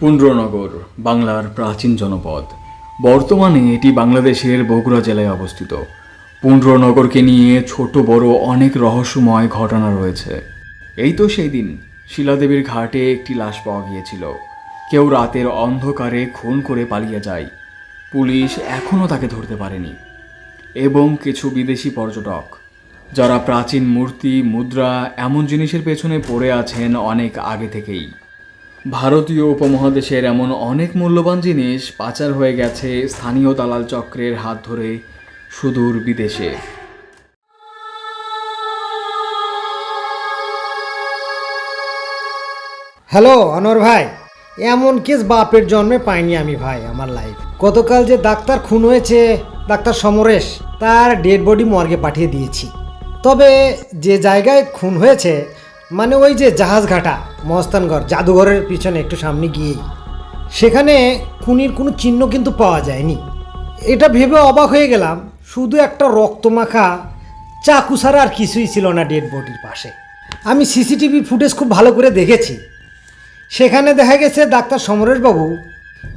পুন্ড্রনগর বাংলার প্রাচীন জনপদ। বর্তমানে এটি বাংলাদেশের বগুড়া জেলায় অবস্থিত। পুন্ড্রনগরকে নিয়ে ছোট, বড় অনেক রহস্যময় ঘটনা রয়েছে। এই তো সেই দিন, শিলাদেবীর ঘাটে একটি লাশ পাওয়া গিয়েছিল। কেউ রাতের অন্ধকারে খুন করে পালিয়ে যায়। পুলিশ এখনও তাকে ধরতে পারেনি। এবং কিছু বিদেশি পর্যটক, যারা প্রাচীন মূর্তি, মুদ্রা, এমন জিনিসের পেছনে পড়ে আছেন অনেক আগে থেকেই। ভারতীয় উপমহাদেশের এমন অনেক মূল্যবান জিনিস পাচার হয়ে গেছে স্থানীয় দালাল চক্রের হাত ধরে সুদূর বিদেশে। হ্যালো অনর ভাই। এমন কেস বাপের জন্মে পাইনি আমি ভাই আমার লাইফ গতকাল যে ডাক্তার খুন হয়েছে, ডাক্তার সমরেশ, তার ডেড বডি মর্গে পাঠিয়ে দিয়েছি। তবে যে জায়গায় খুন হয়েছে মানে ওই যে জাহাজঘাটা মহস্তানগড় জাদুঘরের পিছনে একটু সামনে গিয়েই সেখানে খুনির কোনো চিহ্ন কিন্তু পাওয়া যায়নি। এটা ভেবে অবাক হয়ে গেলাম, শুধু একটা রক্তমাখা চাকু ছাড়া আর কিছুই ছিল না ডেড বডির পাশে। আমি সিসিটিভি ফুটেজ খুব ভালো করে দেখেছি। সেখানে দেখা গেছে ডাক্তার সমরেশবাবু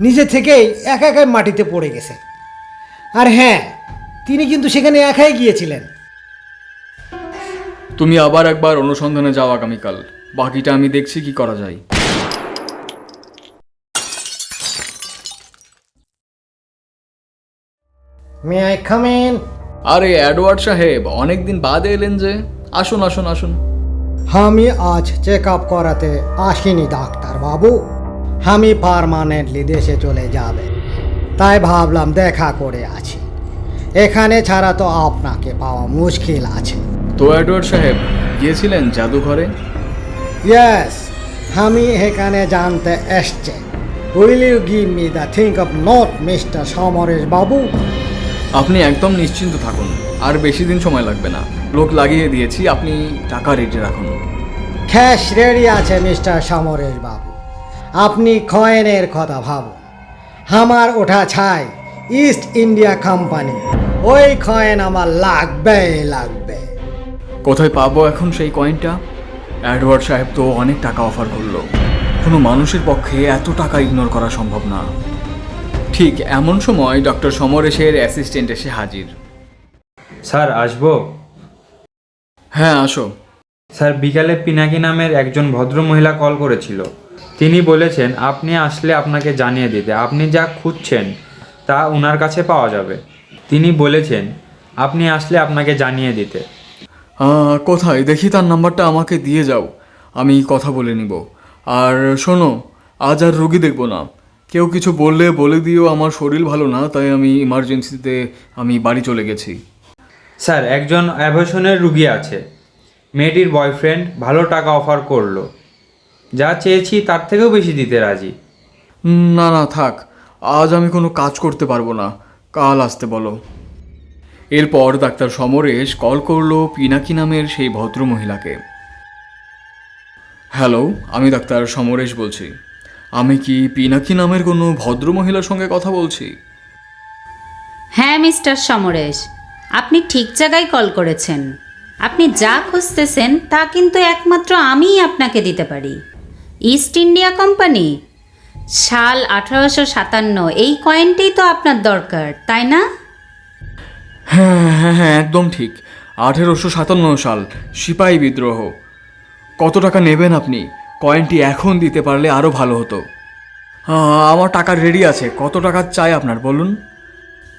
নিজে থেকেই একা একাই মাটিতে পড়ে গেছে। আর হ্যাঁ তিনি কিন্তু সেখানে একাই গিয়েছিলেন। তুমি আবার একবার অনুসন্ধানে যাও আগামীকাল। বাকিটা আমি দেখছি কি করা যায়। মে আই খামেন আরে অ্যাডওয়ার্ড সাহেব অনেকদিন বাদে এলেন যে। আসুন আসুন আসুন। আমি আজ চেক আপ করাতে আসিনি ডাক্তার বাবু। আমি পারমানেন্টলি দেশে চলে যাবে। তাই ভাবলাম দেখা করে আছি এখানে ছাড়া তো আপনাকে পাওয়া মুশকিল আছে। তো অ্যাডওয়ার্ড সাহেব গিয়েছিলেন জাদুঘরে? ইয়েস আমি এখানে জানতে এসছে। Will you give me the think of not mister Samaresh babu আপনি একদম নিশ্চিন্ত থাকুন আর বেশি দিন সময় লাগবে না। লোক লাগিয়ে দিয়েছি আপনি টাকা রেডি রাখুন। ক্যাশ রেডি আছে মিস্টার সমরেশ বাবু আপনি কয়েনের কথা ভাবুন। আমার ওঠা ছাই ইস্ট ইন্ডিয়া কোম্পানি ওই কয়েন আমার লাগবে লাগবে কোথায় পাবো এখন সেই কয়েনটা অ্যাডওয়ার্ড সাহেব তো অনেক টাকা অফার করল। কোনো মানুষের পক্ষে এত টাকা ইগনোর করা সম্ভব না। ঠিক এমন সময় ডক্টর সমরেশের অ্যাসিস্ট্যান্ট এসে হাজির। স্যার আসব? হ্যাঁ আসো। স্যার বিকালে পিনাকি নামের একজন ভদ্র মহিলা কল করেছিল। তিনি বলেছেন আপনি আসলে আপনাকে জানিয়ে দিতে। আপনি যা খুঁজছেন তা ওনার কাছে পাওয়া যাবে। তিনি বলেছেন আপনি আসলে আপনাকে জানিয়ে দিতে। কোথায়? দেখি তার নাম্বারটা আমাকে দিয়ে যাও। আমি কথা বলে নিব। আর শোনো আজ আর রুগী দেখব না। কেউ কিছু বললে বলে দিও আমার শরীর ভালো না তাই আমি ইমার্জেন্সিতে আমি বাড়ি চলে গেছি। স্যার একজন অ্যাভেশনের রুগী আছে। মেয়েটির বয়ফ্রেন্ড ভালো টাকা অফার করল। যা চেয়েছি তার থেকেও বেশি দিতে রাজি। না না থাক। আজ আমি কোনো কাজ করতে পারব না। কাল আসতে বলো। এরপর ডাক্তার সমরেশ কল করল পিনাকি নামের সেই ভদ্র মহিলাকে। হ্যালো, আমি ডাক্তার সমরেশ বলছি। আমি কি পিনাকি নামের কোনো ভদ্র মহিলার সঙ্গে কথা বলছি? হ্যাঁ মিস্টার সমরেশ, আপনি ঠিক জায়গায় কল করেছেন। আপনি যা খুঁজতেছেন তা কিন্তু একমাত্র আমিই আপনাকে দিতে পারি। ইস্ট ইন্ডিয়া কোম্পানি, সাল আঠারোশো সাতান্ন, এই কয়েনটাই তো আপনার দরকার, তাই না? হ্যাঁ হ্যাঁ হ্যাঁ একদম ঠিক। আঠেরোশো সাতান্ন সাল সিপাহী বিদ্রোহ। কত টাকা নেবেন আপনি? কয়েনটি এখন দিতে পারলে আরও ভালো হতো। আমার টাকা রেডি আছে। কত টাকা চাই আপনার বলুন?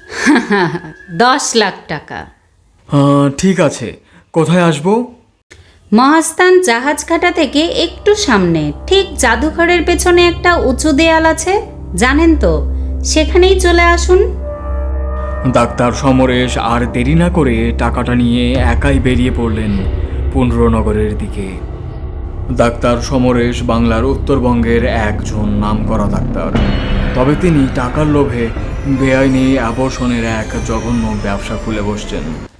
দশ লাখ টাকা। ঠিক আছে। কোথায় আসব? মহাস্থান জাহাজঘাটা থেকে একটু সামনে। ঠিক জাদুঘরের পেছনে একটা উঁচু দেয়াল আছে। জানেন তো? সেখানেই চলে আসুন। ডাক্তার সমরেশ আর দেরি না করে টাকাটা নিয়ে একাই বেরিয়ে পড়লেন পুনরনগরের দিকে। ডাক্তার সমরেশ বাংলার উত্তরবঙ্গের একজন নামকরা ডাক্তার। তবে তিনি টাকার লোভে বেআইনি আবর্ষণের এক জঘন্য ব্যবসা খুলে বসছেন।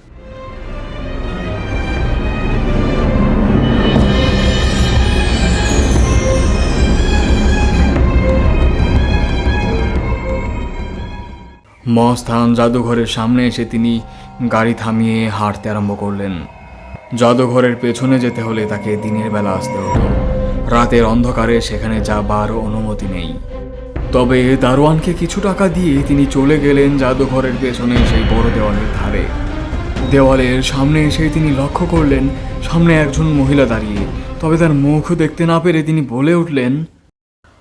মস্থান জাদুঘরের সামনে এসে তিনি গাড়ি থামিয়ে হাঁটতে আরম্ভ করলেন। জাদুঘরের পেছনে যেতে হলে তাকে দিনের বেলা আসতে হতো। রাতের অন্ধকারে সেখানে যাবার অনুমতি নেই। তবে দারোয়ানকে কিছু টাকা দিয়ে তিনি চলে গেলেন জাদুঘরের পেছনে সেই বড় দেওয়ালের ধারে। দেওয়ালের সামনে এসে তিনি লক্ষ্য করলেন, সামনে একজন মহিলা দাঁড়িয়ে। তবে তার মুখ দেখতে না পেরে তিনি বলে উঠলেন,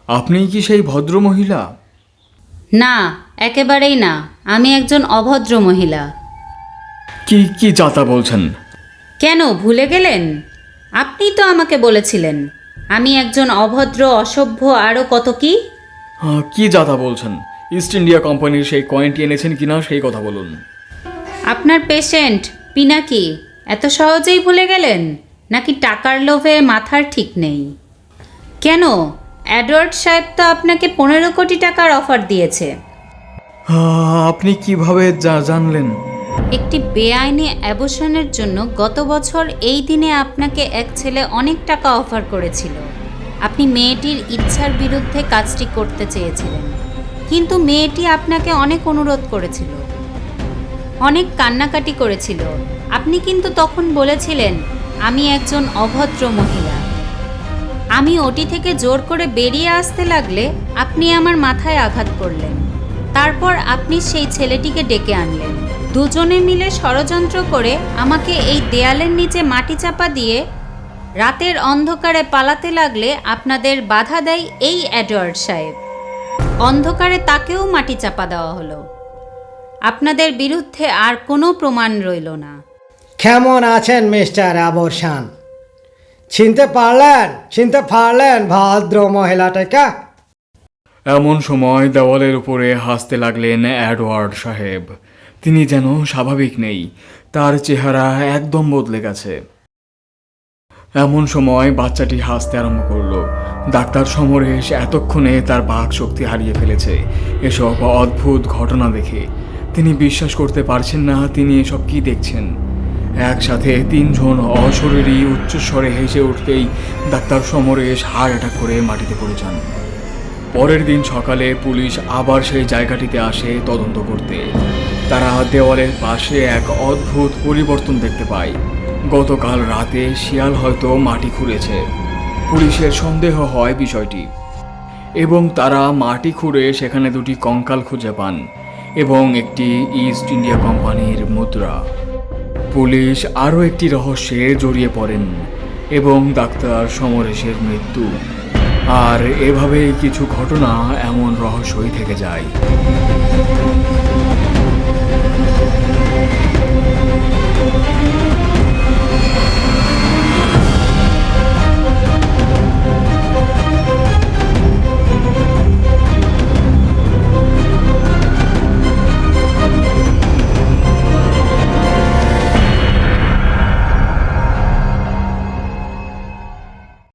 আপনিই কি সেই ভদ্র মহিলা না একেবারেই না আমি একজন অভদ্র মহিলা। কি কি যাতা বলছেন? কেন ভুলে গেলেন? আপনি তো আমাকে বলেছিলেন আমি একজন অভদ্র অসভ্য আরও কত কি? কি যাতা বলছেন? ইস্ট ইন্ডিয়া কোম্পানির সেই কয়েনটি এনেছেন কিনা সেই কথা বলুন। আপনার পেশেন্ট পিনাকি এত সহজেই ভুলে গেলেন? নাকি টাকার লোভে মাথার ঠিক নেই? কেন? অ্যাডওয়ার্ড সাহেব তো আপনাকে পনেরো কোটি টাকার অফার দিয়েছে। আপনি কীভাবে যা জানলেন? একটি বেআইনি অ্যাবশনের জন্য গত বছর এই দিনে আপনাকে এক ছেলে অনেক টাকা অফার করেছিল। আপনি মেয়েটির ইচ্ছার বিরুদ্ধে কাজটি করতে চেয়েছিলেন। কিন্তু মেয়েটি আপনাকে অনেক অনুরোধ করেছিল। অনেক কান্নাকাটি করেছিল। আপনি কিন্তু তখন বলেছিলেন, আমি একজন অভদ্র মহিলা। আমি ওটি থেকে জোর করে বেরিয়ে আসতে লাগলে আপনি আমার মাথায় আঘাত করলেন। তারপর আপনি সেই ছেলেটিকে ডেকে আনলেন। দুজনে মিলে ষড়যন্ত্র করে আমাকে এই দেয়ালের নিচে মাটি চাপা দিয়ে রাতের অন্ধকারে পালাতে লাগলে আপনাদের বাধা দেয় এই অ্যাডওয়ার্ড সাহেব। অন্ধকারে তাকেও মাটি চাপা দেওয়া হলো। আপনাদের বিরুদ্ধে আর কোনো প্রমাণ রইল না। কেমন আছেন মিস্টার আবরশান চিনতে পারলেন? চিনতে পারলেন, ভদ্র মহিলাটাকে? এমন সময় দেওয়ালের উপরে হাসতে লাগলেন অ্যাডওয়ার্ড সাহেব। তিনি যেন স্বাভাবিক নেই, তার চেহারা একদম বদলে গেছে। এমন সময় বাচ্চাটি হাসতে আরম্ভ করল। ডাক্তার সমরেশ এতক্ষণে তার বাক শক্তি হারিয়ে ফেলেছে। এসব অদ্ভুত ঘটনা দেখে তিনি বিশ্বাস করতে পারছেন না তিনি এসব কি দেখছেন। একসাথে তিনজন অশরীরী উচ্চস্বরে হেসে উঠতেই ডাক্তার সমরেশ হার্ট অ্যাটাক করে মাটিতে পড়ে যান। পরের দিন সকালে পুলিশ আবার সেই জায়গাটিতে আসে তদন্ত করতে। তারা দেওয়ালের পাশে এক অদ্ভুত পরিবর্তন দেখতে পায়। গতকাল রাতে শিয়াল হয়তো মাটি খুঁড়েছে। পুলিশের সন্দেহ হয় বিষয়টি। এবং তারা মাটি খুঁড়ে সেখানে দুটি কঙ্কাল খুঁজে পান এবং একটি ইস্ট ইন্ডিয়া কোম্পানির মুদ্রা। পুলিশ আরও একটি রহস্যে জড়িয়ে পড়েন এবং ডাক্তার সমরেশের মৃত্যু। আর এভাবেই কিছু ঘটনা এমন রহস্যই থেকে যায়।